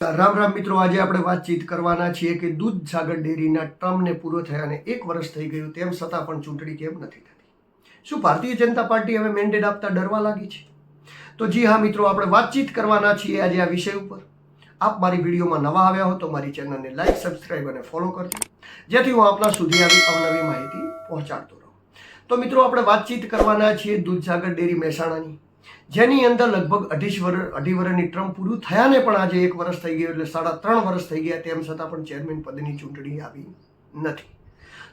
રામ રામ મિત્રો, આજે આપણે વાતચીત કરવાના છીએ કે દૂધ સાગર ડેરીના ટર્મને પૂરો થયાને એક વર્ષ થઈ ગયું તેમ છતાં પણ ચૂંટણી કેમ નથી થતી? શું ભારતીય જનતા પાર્ટી હવે મેન્ડેટ આપતા ડરવા લાગી છે? તો જી હા મિત્રો, આપણે વાતચીત કરવાના છીએ આજે આ વિષય ઉપર. આપ મારી વિડીયોમાં નવા આવ્યા હો તો મારી ચેનલને લાઈક સબસ્ક્રાઇબ અને ફોલો કરજો. જેથી હું આપના સુધી આવી અવનવી માહિતી પહોંચાડતો રહું. તો મિત્રો, આપણે વાતચીત કરવાના છીએ દૂધસાગર ડેરી મહેસાણાની. જેની અંદર લગભગ અઢીસ વર્ષ અઢી વર્ષની ટર્મ પૂરું થયાને પણ આજે એક વર્ષ થઈ ગયું એટલે સાડા ત્રણ વર્ષ થઈ ગયા તેમ છતાં પણ ચેરમેન પદની ચૂંટણી આવી નથી.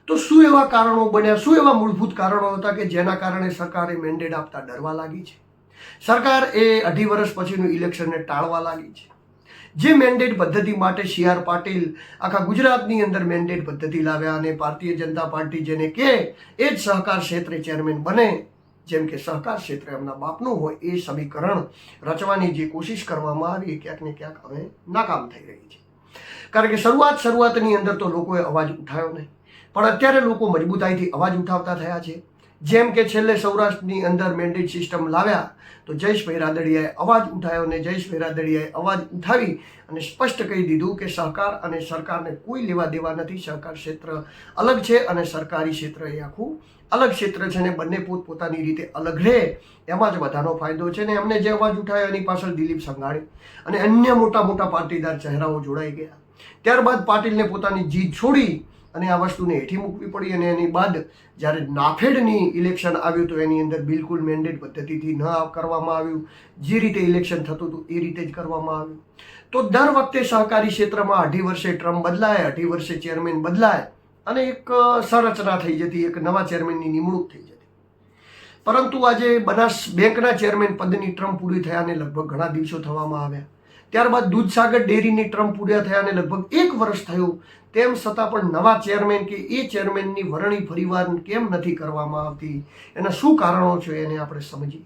તો શું એવા કારણો બન્યા? શું એવા મૂળભૂત કારણો હતા કે જેના કારણે સરકારે મેન્ડેટ આપતા ડરવા લાગી છે? સરકાર એ અઢી વર્ષ પછીનું ઇલેક્શનને ટાળવા લાગી છે. જે મેન્ડેટ પદ્ધતિ માટે સી આર પાટીલ આખા ગુજરાતની અંદર મેન્ડેટ પદ્ધતિ લાવ્યા અને ભારતીય જનતા પાર્ટી જેને કે એ જ સહકાર ક્ષેત્રે ચેરમેન બને જેમ કે સહકાર ક્ષેત્રે એમના બાપનું હોય એ સમીકરણ રચવાની જે કોશિશ કરવામાં આવી ક્યાંક ને ક્યાંક હવે નાકામ થઈ રહી છે. કારણ કે શરૂઆત શરૂઆતની અંદર તો લોકોએ અવાજ ઉઠાવ્યો નહીં. પણ અત્યારે લોકો મજબૂતાઈથી અવાજ ઉઠાવતા થયા છે. જેમ કે છેલ્લે સૌરાષ્ટ્રની અંદર મેન્ડેટ સિસ્ટમ લાવ્યા તો જયેશભાઈ રાદડિયાએ અવાજ ઉઠાવ્યો અને જયેશભાઈ રાદડિયાએ અવાજ ઉઠાવી અને સ્પષ્ટ કહી દીધું કે સહકાર અને સરકારને કોઈ લેવા દેવા નથી. સહકાર ક્ષેત્ર અલગ છે અને સરકારી ક્ષેત્ર એ આખું અલગ ક્ષેત્ર છે ને બંને પોતપોતાની રીતે અલગ રહે, એમાં જ બધાનો ફાયદો છે ને એમને જે અવાજ ઉઠાયો એની પાછળ દિલીપ સંઘાણી અને અન્ય મોટા મોટા પાટીદાર ચહેરાઓ જોડાઈ ગયા. ત્યારબાદ પાટીલને પોતાની જીત છોડી અને આ વસ્તુને હેઠી મૂકવી પડી અને એની બાદ જ્યારે નાફેડની ઇલેક્શન આવ્યું તો એની અંદર બિલકુલ મેન્ડેટ પદ્ધતિથી ન કરવામાં આવ્યું. જે રીતે ઇલેક્શન થતું હતું એ રીતે જ કરવામાં આવ્યું. તો દર વખતે સહકારી ક્ષેત્રમાં અઢી વર્ષે ટ્રમ્પ બદલાય, અઢી વર્ષે ચેરમેન બદલાય અને એક સંરચના થઈ જતી, એક નવા ચેરમેનની નિમણૂક થઈ જતી. પરંતુ આજે બનાસ બેંકના ચેરમેન પદની ટ્રમ્પ પૂરી થયાને લગભગ ઘણા દિવસો થવામાં આવ્યા. ત્યારબાદ દૂધસાગર ડેરીની ટ્રમ્પ પૂર્યા થયાને લગભગ એક વર્ષ થયું. તેમ છતાં પણ નવા ચેરમેન કે એ ચેરમેનની વરણી ફરીવાર કેમ નથી કરવામાં આવતી? એના શું કારણો છે એને આપણે સમજીએ.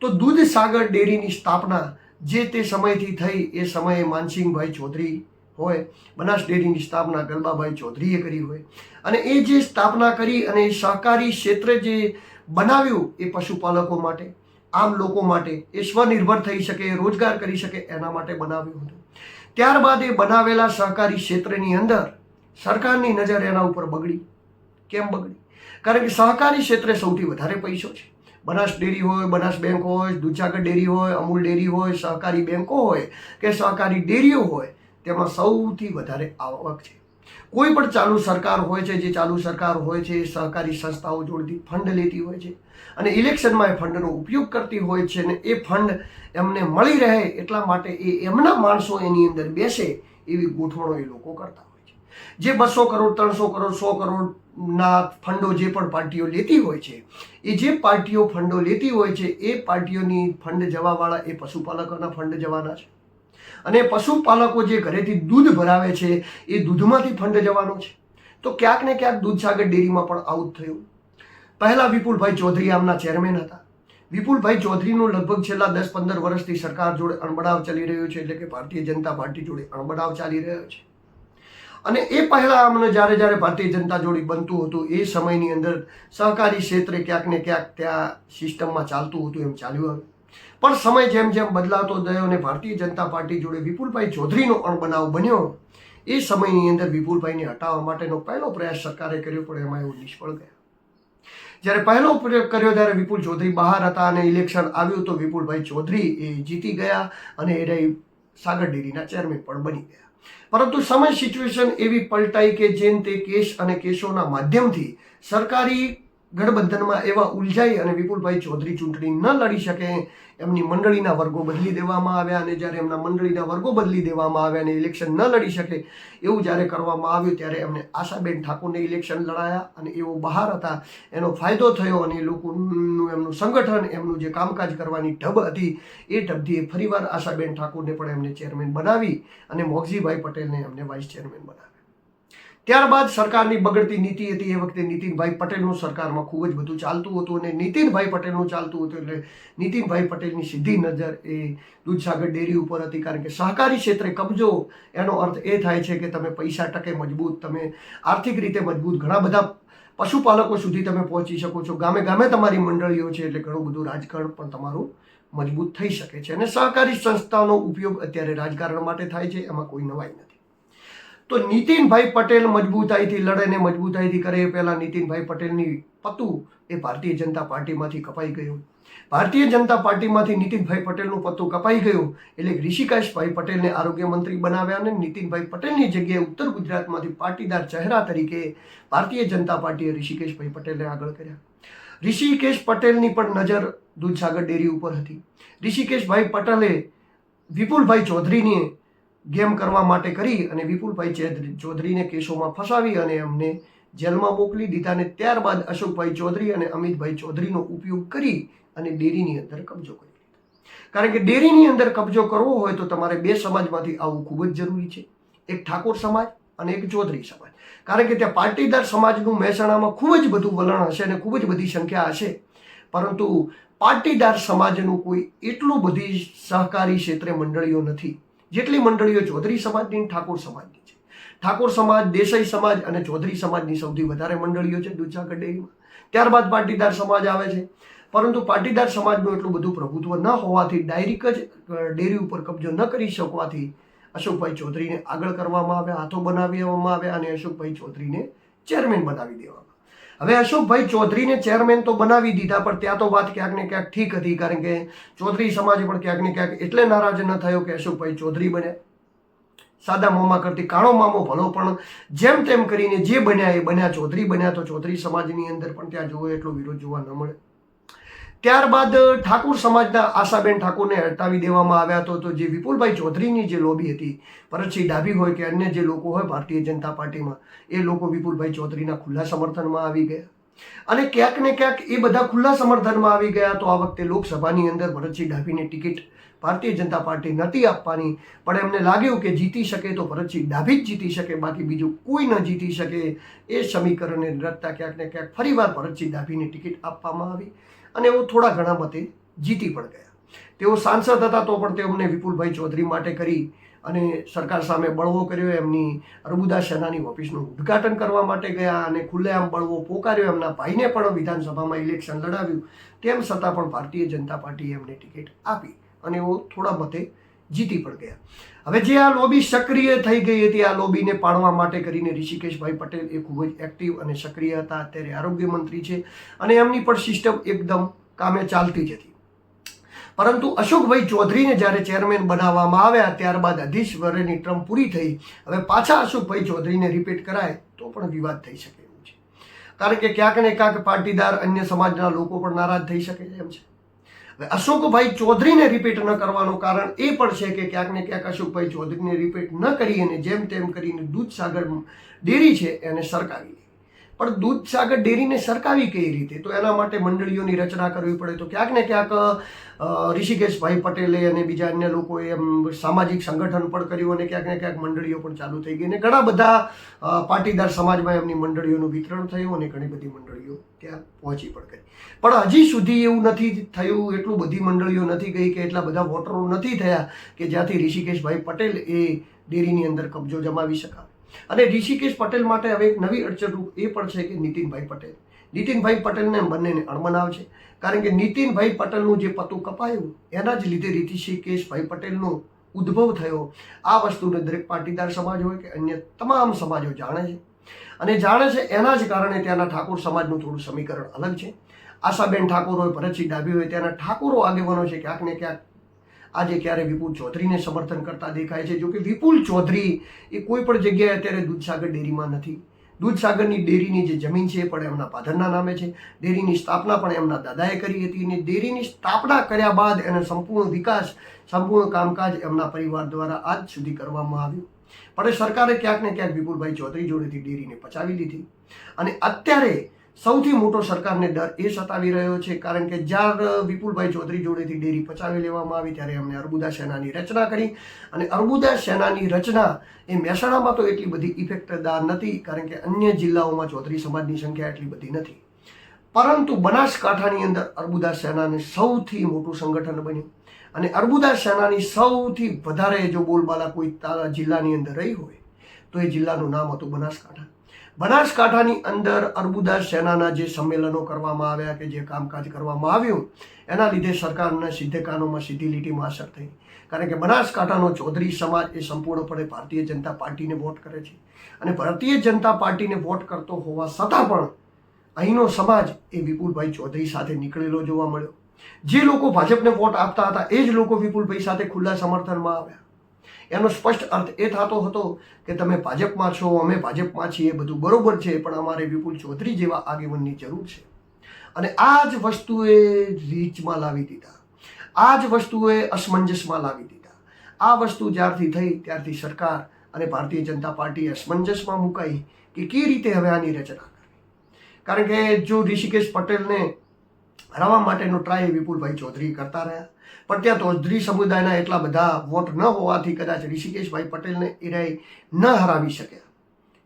તો દૂધસાગર ડેરીની સ્થાપના જે તે સમયથી થઈ એ સમયે માનસિંહભાઈ ચૌધરી હોય બનાસ ડેરીની સ્થાપના ગલબાભાઈ ચૌધરીએ કરી હોય. અને એ જે સ્થાપના કરી અને સહકારી ક્ષેત્રે જે બનાવ્યું એ પશુપાલકો માટે, આમ લોકો માટે એ સ્વનિર્ભર થઈ શકે, રોજગાર કરી શકે એના માટે બનાવ્યું હતું. ત્યારબાદ એ બનાવેલા સહકારી ક્ષેત્રની અંદર સરકારની નજર એના ઉપર બગડી. કેમ બગડી? કારણ કે સહકારી ક્ષેત્રે સૌથી વધારે પૈસો છે. બનાસ ડેરી હોય, બનાસ બેંક હોય, દૂધસાગર ડેરી હોય, અમૂલ ડેરી હોય, સહકારી બેંકો હોય કે સહકારી ડેરીઓ હોય તેમાં સૌથી વધારે આવક છે. કોઈ પણ ચાલુ સરકાર હોય છે, જે ચાલુ સરકાર હોય છે, સહકારી સંસ્થાઓ જોડતી ફંડ લેતી હોય છે અને ઇલેક્શનમાં એ ફંડનો ઉપયોગ કરતી હોય છે અને એ ફંડ એમને મળી રહે એટલા માટે એ એમના માણસો એની અંદર બેસે એવી ગોઠવણો એ લોકો કરતા હોય છે. જે બસો કરોડ, ત્રણસો કરોડ, સો કરોડના ફંડો જે પણ પાર્ટીઓ લેતી હોય છે, એ જે પાર્ટીઓ ફંડો લેતી હોય છે, એ પાર્ટીઓની ફંડ જવાવાળા એ પશુપાલકોના ફંડ જવાના છે. અને પશુપાલકો જે ઘરેથી દૂધ ભરાવે છે, એ દૂધમાંથી ફંડ જવાનો છે. તો ક્યાંક ને ક્યાંક દૂધસાગર ડેરીમાં પણ આવું થયું. પહેલાં વિપુલભાઈ ચૌધરી આમના ચેરમેન હતા. વિપુલભાઈ ચૌધરીનું લગભગ છેલ્લા દસ પંદર વર્ષથી સરકાર જોડે અણબડાવ ચાલી રહ્યો છે, એટલે કે ભારતીય જનતા પાર્ટી જોડે અણબડાવ ચાલી રહ્યો છે. અને એ પહેલાં અમને જ્યારે જ્યારે ભારતીય જનતા જોડી બનતું હતું, એ સમયની અંદર સહકારી ક્ષેત્રે ક્યાંક ને ક્યાંક ત્યાં સિસ્ટમમાં ચાલતું હતું, એમ ચાલ્યું આવ્યું. પણ સમય જેમ જેમ બદલાતો ગયો અને ભારતીય જનતા પાર્ટી જોડે વિપુલભાઈ ચૌધરીનો અણબનાવ બન્યો, એ સમયની અંદર વિપુલભાઈને હટાવવા માટેનો પહેલો પ્રયાસ સરકારે કર્યો, પણ એમાં એવું નિષ્ફળ ગયા. જ્યારે પહેલો પ્રયોગ કર્યો ત્યારે વિપુલ ચૌધરી બહાર હતા અને ઇલેક્શન આવ્યું તો વિપુલભાઈ ચૌધરી એ જીતી ગયા અને એ સાગર ડેરીના ચેરમેન પણ બની ગયા. પરંતુ સમય સિચ્યુએશન એવી પલટાઈ કે જેમ તે કેસ અને કેસોના માધ્યમથી સરકારી ગઠબંધનમાં એવા ઉલઝાઈ અને વિપુલભાઈ ચૌધરી ચૂંટણી ન લડી શકે, એમની મંડળીના વર્ગો બદલી દેવામાં આવ્યા અને જ્યારે એમના મંડળીના વર્ગો બદલી દેવામાં આવ્યા અને ઇલેક્શન ન લડી શકે એવું જ્યારે કરવામાં આવ્યું ત્યારે એમને આશાબેન ઠાકોરને ઇલેક્શન લડાયા અને એવો બહાર હતા. એનો ફાયદો થયો અને એ લોકોનું એમનું સંગઠન, એમનું જે કામકાજ કરવાની ઢબ હતી, એ ઢબથી ફરીવાર આશાબેન ઠાકોરને પણ એમને ચેરમેન બનાવી અને મોગજીભાઈ પટેલને એમને વાઇસ ચેરમેન બનાવ્યા. ત્યારબાદ સરકારની બગડતી નીતિ હતી. એ વખતે નીતિનભાઈ પટેલનું સરકારમાં ખૂબ જ બધું ચાલતું હતું અને નીતિનભાઈ પટેલનું ચાલતું હતું એટલે નીતિનભાઈ પટેલની સીધી નજર એ દૂધસાગર ડેરી ઉપર હતી. કારણ કે સહકારી ક્ષેત્રે કબજો એનો અર્થ એ થાય છે કે તમે પૈસા ટકે મજબૂત, તમે આર્થિક રીતે મજબૂત ઘણા બધા પશુપાલકો સુધી તમે પહોંચી શકો છો. ગામે ગામે તમારી મંડળીઓ છે એટલે ઘણું બધું રાજકારણ પણ તમારું મજબૂત થઈ શકે છે. અને સહકારી સંસ્થાનો ઉપયોગ અત્યારે રાજકારણ માટે થાય છે. એમાં કોઈ નવાઈ નથી. તો નીતિનભાઈ પટેલ મજબૂતાઈથી લડે મજબૂતાઈથી કરે એ પહેલાં નીતિનભાઈ પટેલની પતું એ ભારતીય જનતા પાર્ટીમાંથી કપાઈ ગયું. ભારતીય જનતા પાર્ટીમાંથી નીતિનભાઈ પટેલનું પત્તું કપાઈ ગયું એટલે ઋષિકેશભાઈ પટેલને આરોગ્ય મંત્રી બનાવ્યા અને નીતિનભાઈ પટેલની જગ્યાએ ઉત્તર ગુજરાતમાંથી પાટીદાર ચહેરા તરીકે ભારતીય જનતા પાર્ટીએ ઋષિકેશભાઈ પટેલને આગળ કર્યા. ઋષિકેશ પટેલની પણ નજર દૂધસાગર ડેરી ઉપર હતી. ઋષિકેશભાઈ પટેલે વિપુલભાઈ ચૌધરીને ગેમ કરવા માટે કરી અને વિપુલભાઈ ચૌધરી- ચૌધરીને કેસોમાં ફસાવી અને એમને જેલમાં મોકલી દીધા અને ત્યારબાદ અશોકભાઈ ચૌધરી અને અમિતભાઈ ચૌધરીનો ઉપયોગ કરી અને ડેરીની અંદર કબજો કરી કારણ કે ડેરીની અંદર કબજો કરવો હોય તો તમારે બે સમાજમાંથી આવવું ખૂબ જ જરૂરી છે. એક ઠાકોર સમાજ અને એક ચૌધરી સમાજ. કારણ કે ત્યાં પાટીદાર સમાજનું મહેસાણામાં ખૂબ જ બધું વલણ હશે અને ખૂબ જ બધી સંખ્યા હશે. પરંતુ પાટીદાર સમાજનું કોઈ એટલું બધી સહકારી ક્ષેત્રે મંડળીઓ નથી. જેટલી મંડળીઓ ચૌધરી સમાજની, ઠાકોર સમાજની છે. ઠાકોર સમાજ, દેસાઈ સમાજ અને ચૌધરી સમાજની સૌથી વધારે મંડળીઓ છે દૂધસાગર ડેરીમાં ત્યારબાદ પાટીદાર સમાજ આવે છે. પરંતુ પાટીદાર સમાજનું એટલું બધું પ્રભુત્વ ન હોવાથી ડાયરેક જ ડેરી ઉપર કબજો ન કરી શકવાથી અશોકભાઈ ચૌધરીને આગળ કરવામાં આવ્યા, હાથો બનાવી દેવામાં આવ્યા અને અશોકભાઈ ચૌધરીને ચેરમેન બનાવી દેવામાં હવે અશોકભાઈ ચૌધરીને ચેરમેન તો બનાવી દીધા, પણ ત્યાં તો વાત ક્યાંક ને ક્યાંક ઠીક હતી, કારણ કે ચૌધરી સમાજ પણ ક્યાંક ને ક્યાંક એટલે નારાજ ન થયો કે અશોકભાઈ ચૌધરી બન્યા. સાદા મોમાં કરતી, કાળો મામો ભલો, પણ જેમ તેમ કરીને જે બન્યા એ બન્યા, ચૌધરી બન્યા તો ચૌધરી સમાજની અંદર પણ ત્યાં જોવો એટલો વિરોધ જોવા ન મળે. ત્યારબાદ ઠાકુર સમાજના આશાબેન ઠાકોરને હટાવી દેવામાં આવ્યા હતો તો જે વિપુલભાઈ ચૌધરીની જે લોબી હતી ભરતસિંહ ડાભી હોય કે અન્ય જે લોકો હોય ભારતીય જનતા પાર્ટીમાં, એ લોકો વિપુલભાઈ ચૌધરીના ખુલ્લા સમર્થનમાં આવી ગયા. અને ક્યાંક ને ક્યાંક એ બધા ખુલ્લા સમર્થનમાં આવી ગયા તો આ વખતે લોકસભાની અંદર ભરતસિંહ ડાભીને ટિકિટ ભારતીય જનતા પાર્ટી નથી આપવાની, પણ એમને લાગ્યું કે જીતી શકે તો ભરતસિંહ ડાભી જ જીતી શકે, બાકી બીજું કોઈ ન જીતી શકે એ સમીકરણને રચતા ક્યાંક ને ક્યાંક ફરીવાર ભરતસિંહ ડાભીને ટિકિટ આપવામાં આવી અને એઓ થોડા ઘણા મતે જીતી પણ ગયા. તેઓ સાંસદ હતા તો પણ તેમને વિપુલભાઈ ચૌધરી માટે કરી અને સરકાર સામે બળવો કર્યો, એમની અર્બુદા સેનાની ઓફિસનું ઉદ્ઘાટન કરવા માટે ગયા અને ખુલ્લેઆમ બળવો પોકાર્યો, એમના ભાઈને પણ વિધાનસભામાં ઇલેક્શન લડાવ્યું. તેમ છતાં પણ ભારતીય જનતા પાર્ટીએ એમને ટિકિટ આપી. અને એઓ થોડા મતે જીતી પણ ગયા. હવે જે આ લોબી સક્રિય થઈ ગઈ હતી, આ લોબીને પાડવા માટે કરીને ઋષિકેશભાઈ પટેલ એ ખૂબ જ એક્ટિવ અને સક્રિય હતા. અત્યારે આરોગ્ય મંત્રી છે અને એમની પણ સિસ્ટમ એકદમ કામે ચાલતી જ હતી. પરંતુ અશોકભાઈ ચૌધરીને જ્યારે ચેરમેન બનાવવામાં આવ્યા, ત્યારબાદ અઢીસ વર્ષની ટ્રમ્પ પૂરી થઈ, હવે પાછા અશોકભાઈ ચૌધરીને રિપીટ કરાય, તો પણ વિવાદ થઈ શકે એમ છે. કારણ કે ક્યાંક ને ક્યાંક પાટીદાર અન્ય સમાજના લોકો પણ નારાજ થઈ શકે એમ છે. અશોકભાઈ ચૌધરીને રિપીટ ન કરવાનું કારણ એ પણ છે કે ક્યાંક ને ક્યાંક અશોકભાઈ ચૌધરીને રિપીટ ન કરી અને જેમ તેમ કરીને દૂધસાગર ડેરી છે એને સરકાવી પણ દૂધસાગર ડેરીને સરકાવી કઈ રીતે? તો એના માટે મંડળીઓની રચના કરવી પડે તો ક્યાંક ને ક્યાંક ઋષિકેશભાઈ પટેલે અને બીજા અન્ય લોકોએ એમ સામાજિક સંગઠન પણ કર્યું અને ક્યાંક ને ક્યાંક મંડળીઓ પણ ચાલુ થઈ ગઈ. અને ઘણા બધા પાટીદાર સમાજમાં એમની મંડળીઓનું વિતરણ થયું અને ઘણી બધી મંડળીઓ ત્યાં પહોંચી પણ ગઈ. પણ હજી સુધી એવું નથી થયું, એટલું બધી મંડળીઓ નથી ગઈ કે એટલા બધા વોટરો નથી થયા કે જ્યાંથી ઋષિકેશભાઈ પટેલ એ ડેરીની અંદર કબજો જમાવી શકાય. અને ઋષિકેશ પટેલ માટે હવે એક નવી અડચણરૂપ એ પણ છે કે નીતિનભાઈ પટેલ. નીતિનભાઈ પટેલને બંનેને અણબનાવ છે. કારણ કે નીતિનભાઈ પટેલનું જે પતું કપાયું, એના જ લીધે ઋષિકેશભાઈ પટેલનો ઉદ્ભવ થયો. આ વસ્તુને દરેક પાટીદાર સમાજ હોય કે અન્ય તમામ સમાજો જાણે છે. અને જાણે છે એના જ કારણે ત્યાંના ઠાકોર સમાજનું થોડું સમીકરણ અલગ છે. આશાબેન ઠાકોર હોય, ભરતસિંહ ડાભી હોય, ત્યાંના ઠાકોરો આગેવાનો છે ક્યાંક ને ક્યાંક આજે ક્યારે વિપુલ ચૌધરીને સમર્થન કરતા દેખાય છે? જોકે વિપુલ ચૌધરી એ કોઈ પણ જગ્યાએ અત્યારે દૂધસાગર ડેરીમાં નથી. દૂધસાગરની ડેરીની જે જમીન છે એ પણ એમના પાધરના નામે છે. ડેરીની સ્થાપના પણ એમના દાદાએ કરી હતી અને ડેરીની સ્થાપના કર્યા બાદ એનો સંપૂર્ણ વિકાસ, સંપૂર્ણ કામકાજ એમના પરિવાર દ્વારા આજ સુધી કરવામાં આવ્યું. પણ સરકારે ક્યાંક ને ક્યાંક વિપુલભાઈ ચૌધરી જોડેથી ડેરીને પચાવી લીધી. અને અત્યારે સૌથી મોટો સરકારને ડર એ સતાવી રહ્યો છે, કારણ કે જ્યારે વિપુલભાઈ ચૌધરી જોડેથી ડેરી પચાવી લેવામાં આવી, ત્યારે એમણે અર્બુદા સેનાની રચના કરી. અને અર્બુદા સેનાની રચના એ મહેસાણામાં તો એટલી બધી ઇફેક્ટદાર નથી, કારણ કે અન્ય જિલ્લાઓમાં ચૌધરી સમાજની સંખ્યા એટલી બધી નથી. પરંતુ બનાસકાંઠાની અંદર અર્બુદા સેનાને સૌથી મોટું સંગઠન બન્યું. અને અર્બુદા સેનાની સૌથી વધારે જો બોલબાલા કોઈ જિલ્લાની અંદર રહી હોય, તો એ જિલ્લાનું નામ હતું બનાસકાંઠા. બનાસકાંઠાની અંદર અર્બુદાસ સેનાના જે સંમેલનો કરવામાં આવ્યા કે જે કામકાજ કરવામાં આવ્યું, એના લીધે સરકારના સીધે કાનોમાં સીધી લીટીમાં અસર થઈ. કારણ કે બનાસકાંઠાનો ચૌધરી સમાજ એ સંપૂર્ણપણે ભારતીય જનતા પાર્ટીને વોટ કરે છે. અને ભારતીય જનતા પાર્ટીને વોટ કરતો હોવા છતાં પણ અહીંનો સમાજ એ વિપુલભાઈ ચૌધરી સાથે નીકળેલો જોવા મળ્યો. જે લોકો ભાજપને વોટ આપતા હતા એ જ લોકો વિપુલભાઈ સાથે ખુલ્લા સમર્થનમાં આવ્યા. એનો સ્પષ્ટ અર્થ એ થતો હતો કે તમે ભાજપમાં છો, અમે ભાજપમાં છીએ બધું બરોબર છે, પણ અમારે વિપુલ ચૌધરી જેવા આગેવનની જરૂર છે. અને આ જ વસ્તુએ રીચમાં લાવી દીધા. આ જ વસ્તુએ અસમંજસમાં લાવી દીધા. આ વસ્તુ જ્યારથી થઈ, ત્યારથી સરકાર અને ભારતીય જનતા પાર્ટી અસમંજસમાં મુકાઈ કે કઈ રીતે હવે આની રચના કરવી? કારણ કે જો ઋષિકેશ પટેલને હરાવવા માટેનો ટ્રાય વિપુલભાઈ ચૌધરી કરતા રહ્યા પણ ત્યાં ધોધરી સમુદાયના એટલા બધા વોટ ન હોવાથી કદાચ ઋષિકેશભાઈ પટેલને એરાય ન હરાવી શક્યા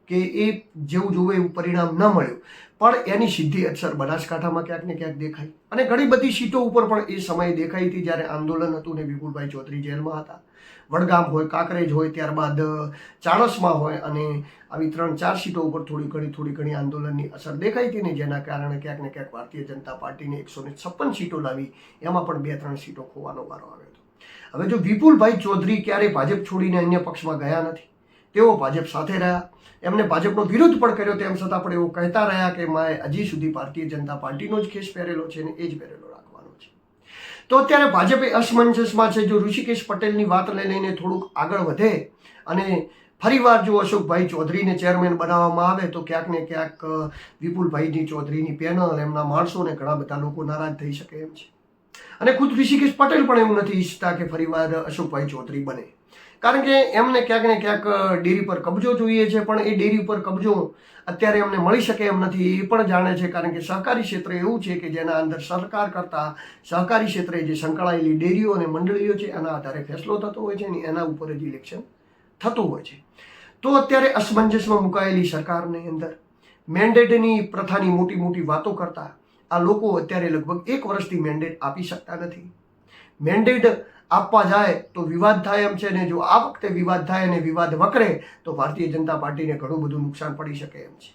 કે એ જેવું જોવે એવું પરિણામ ન મળ્યું. પણ એની સીધી અસર બનાસકાંઠામાં ક્યાંક ને ક્યાંક દેખાઈ. અને ઘણી બધી સીટો ઉપર પણ એ સમયે દેખાઈ હતી જ્યારે આંદોલન હતું ને વિપુલભાઈ ચૌધરી જેલમાં હતા. વડગામ હોય, કાંકરેજ હોય, ત્યારબાદ ચાણસમાં હોય અને આવી ત્રણ, ચાર સીટો ઉપર થોડી ઘણી થોડી ઘણી આંદોલનની અસર દેખાઈ હતી ને જેના કારણે ક્યાંક ને ક્યાંક ભારતીય જનતા પાર્ટીને એકસો ને છપ્પન સીટો લાવી. એમાં પણ બે, ત્રણ સીટો ખોવાનો વારો આવ્યો હતો. હવે જો વિપુલભાઈ ચૌધરી ક્યારે ભાજપ છોડીને અન્ય પક્ષમાં ગયા નથી તેઓ ભાજપ સાથે રહ્યા. એમને ભાજપનો વિરોધ પણ કર્યો તેમ છતાં પણ એવું કહેતા રહ્યા કે માએ હજી સુધી ભારતીય જનતા પાર્ટીનો જ કેસ પહેરેલો છે ને એ જ પહેરેલો રાખવાનો છે. તો અત્યારે ભાજપે અસમંજસમાં છે. જો ઋષિકેશ પટેલની વાત લઈને થોડુંક આગળ વધે અને ફરીવાર જો અશોકભાઈ ચૌધરીને ચેરમેન બનાવવામાં આવે તો ક્યાંક ને ક્યાંક વિપુલભાઈની ચૌધરીની પેનલ એમના માણસોને ઘણા બધા લોકો નારાજ થઈ શકે એમ છે. અને ખુદ ઋષિકેશ પટેલ પણ એવું નથી ઈચ્છતા કે ફરીવાર અશોકભાઈ ચૌધરી બને. કારણ કે એમને ક્યાંક ને ક્યાંક ડેરી પર કબજો જોઈએ છે, પણ એ ડેરી પર કબજો અત્યારે એમને મળી શકે એમ નથી, એ પણ જાણે છે, કારણ કે સહકારી ક્ષેત્ર એવું છે કે જેના અંદર સરકાર કરતાં સહકારી ક્ષેત્રે જે સંકળાયેલી ડેરીઓ અને મંડળીઓ છે, એના આધારે ફેસલો થતો હોય છે અને એના ઉપર જ ઇલેક્શન થતું હોય છે. તો અત્યારે અસમંજસમાં મુકાયેલી સરકારની અંદર મેન્ડેટની પ્રથાની મોટી મોટી વાતો કરતા આ લોકો અત્યારે લગભગ એક વર્ષથી મેન્ડેટ આપી શકતા નથી. મેન્ડેટ આપવા જાય તો વિવાદ થાય એમ છે ને જો આ વખતે વિવાદ થાય અને વિવાદ વકરે, તો ભારતીય જનતા પાર્ટીને ઘણું બધું નુકસાન પડી શકે એમ છે.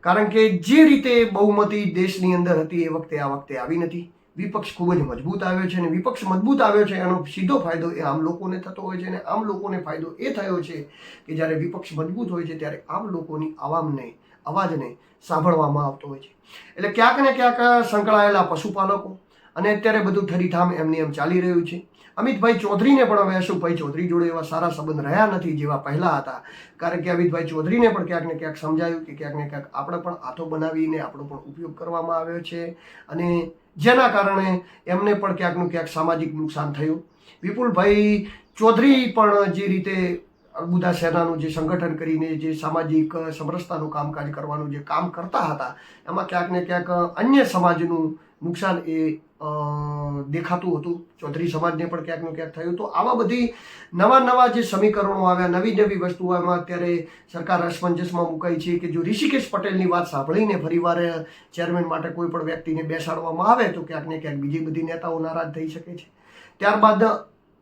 કારણ કે જે રીતે બહુમતી દેશની અંદર હતી, એ વખતે આ વખતે આવી નથી. વિપક્ષ ખૂબ જ મજબૂત આવ્યો છે અને વિપક્ષ મજબૂત આવ્યો છે, એનો સીધો ફાયદો એ આમ લોકોને થતો હોય છે અને આમ લોકોને ફાયદો એ થયો છે કે જ્યારે વિપક્ષ મજબૂત હોય છે, ત્યારે આમ લોકોની આવામને, અવાજને સાંભળવામાં આવતો હોય છે. એટલે ક્યાંક ને ક્યાંક સંકળાયેલા પશુપાલકો અને અત્યારે બધું ઠરીઠામ એમની એમ ચાલી રહ્યું છે. અમિતભાઈ ચૌધરીને પણ હવે અશોકભાઈ ચૌધરી જોડે એવા સારા સંબંધ રહ્યા નથી જેવા પહેલા હતા. કારણ કે અમિતભાઈ ચૌધરીને પણ ક્યાંક ને ક્યાંક સમજાયું કે ક્યાંક ને ક્યાંક આપણે પણ હાથો બનાવીને આપણો પણ ઉપયોગ કરવામાં આવ્યો છે. અને જેના કારણે એમને પણ ક્યાંકનું ક્યાંક સામાજિક નુકસાન થયું. વિપુલભાઈ ચૌધરી પણ જે રીતે અર્બુદા સેનાનું જે સંગઠન કરીને જે સામાજિક સમરસતાનું કામકાજ કરવાનું જે કામ કરતા હતા, એમાં ક્યાંક ને ક્યાંક અન્ય સમાજનું નુકસાન એ દેખાતું હતું. ચૌધરી સમાજને પણ ક્યાંક ક્યાંક થયું. તો આવા બધી નવા નવા જે સમીકરણો આવ્યા, નવી નવી વસ્તુઓ એમાં અત્યારે સરકાર અસમંજસમાં મુકાઈ છે કે જો ઋષિકેશ પટેલની વાત સાંભળીને ફરીવાર ચેરમેન માટે કોઈ પણ વ્યક્તિને બેસાડવામાં આવે, તો ક્યાંક ને ક્યાંક બીજી બધી નેતાઓ નારાજ થઈ શકે છે. ત્યારબાદ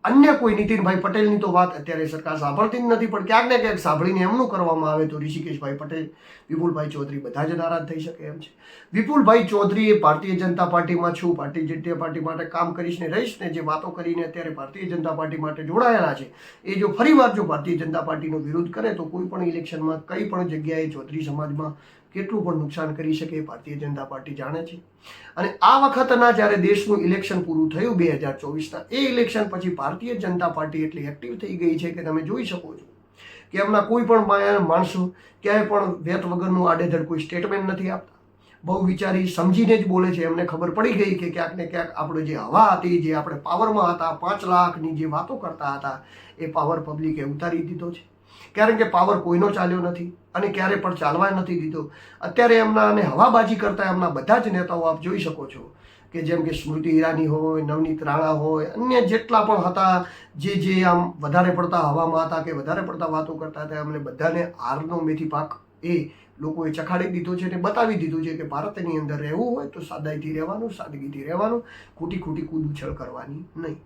અન્ય કોઈ નીતિનભાઈ પટેલની તો વાત અત્યારે સરકાર સાંભળતી જ નથી, પણ ક્યાંક ને ક્યાંક સાંભળીને એમનું કરવામાં આવે તો ઋષિકેશભાઈ પટેલ, વિપુલભાઈ ચૌધરી બધા જ નારાજ થઈ શકે એમ છે. વિપુલભાઈ ચૌધરી એ ભારતીય જનતા પાર્ટીમાં છું, ભારતીય જનતા પાર્ટી માટે કામ કરીશ ને રહીશ ને જે વાતો કરીને અત્યારે ભારતીય જનતા પાર્ટી માટે જોડાયેલા છે, એ જો ફરીવાર જો ભારતીય જનતા પાર્ટીનો વિરોધ કરે તો કોઈ પણ ઇલેક્શનમાં કઈ પણ જગ્યાએ ચૌધરી સમાજમાં કેટલું પણ નુકસાન કરી શકે ભારતીય જનતા પાર્ટી જાણે છે. અને આ વખતના જ્યારે દેશનું ઇલેક્શન પૂરું થયું બે હજાર ચોવીસના, એ ઇલેક્શન પછી ભારતીય જનતા પાર્ટી એટલી એક્ટિવ થઈ ગઈ છે કે તમે જોઈ શકો છો કે એમના કોઈ પણ માણસો ક્યાંય પણ વેત વગરનું આડેધડ કોઈ સ્ટેટમેન્ટ નથી આપતા. બહુ વિચારી સમજીને જ બોલે છે. એમને ખબર પડી ગઈ કે ક્યાંક ને ક્યાંક આપણે જે હવા હતી, જે આપણે પાવરમાં હતા, પાંચ લાખની જે વાતો કરતા હતા, એ પાવર પબ્લિકે ઉતારી દીધો છે. કારણ કે પાવર કોઈનો ચાલ્યો નથી અને ક્યારે પણ ચાલવા નથી દીધો. અત્યારે એમના અને હવાબાજી કરતા એમના બધા જ નેતાઓ આપ જોઈ શકો છો કે જેમ કે સ્મૃતિ ઈરાની હોય, નવનીત રાણા હોય, અન્ય જેટલા પણ હતા જે જે આમ વધારે પડતા હવામાં હતા કે વધારે પડતા વાતો કરતા હતા, એમને બધાને હારનો મેથી પાક એ લોકોએ ચખાડી દીધો છે અને બતાવી દીધું છે કે ભારતની અંદર રહેવું હોય તો સાદાઈથી રહેવાનું, સાદગીથી રહેવાનું ખોટી ખોટી કૂદ ઉછળ કરવાની નહીં.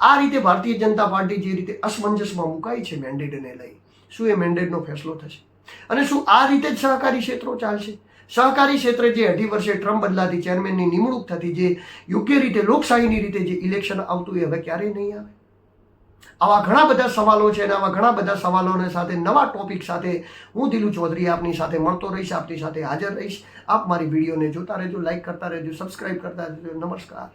આ રીતે ભારતીય જનતા પાર્ટી જે રીતે અસમંજસમાં મુકાઈ છે મેન્ડેટને લઈ શું એ મેન્ડેટનો ફેસલો થશે? અને શું આ રીતે જ સહકારી ક્ષેત્રો ચાલશે? સહકારી ક્ષેત્રે જે અઢી વર્ષે ટ્રમ બદલાતી ચેરમેનની નિમણૂક થતી, જે યોગ્ય રીતે, લોકશાહીની રીતે જે ઇલેક્શન આવતું, એ હવે ક્યારેય નહીં આવે? આવા ઘણા બધા સવાલો છે અને આવા ઘણા બધા સવાલોને સાથે નવા ટોપિક સાથે હું દિલુ ચૌધરી આપની સાથે મળતો રહીશ, આપની સાથે હાજર રહીશ. આપ મારી વિડીયોને જોતા રહેજો લાઇક કરતા રહેજો સબસ્ક્રાઈબ કરતા રહેજો. નમસ્કાર.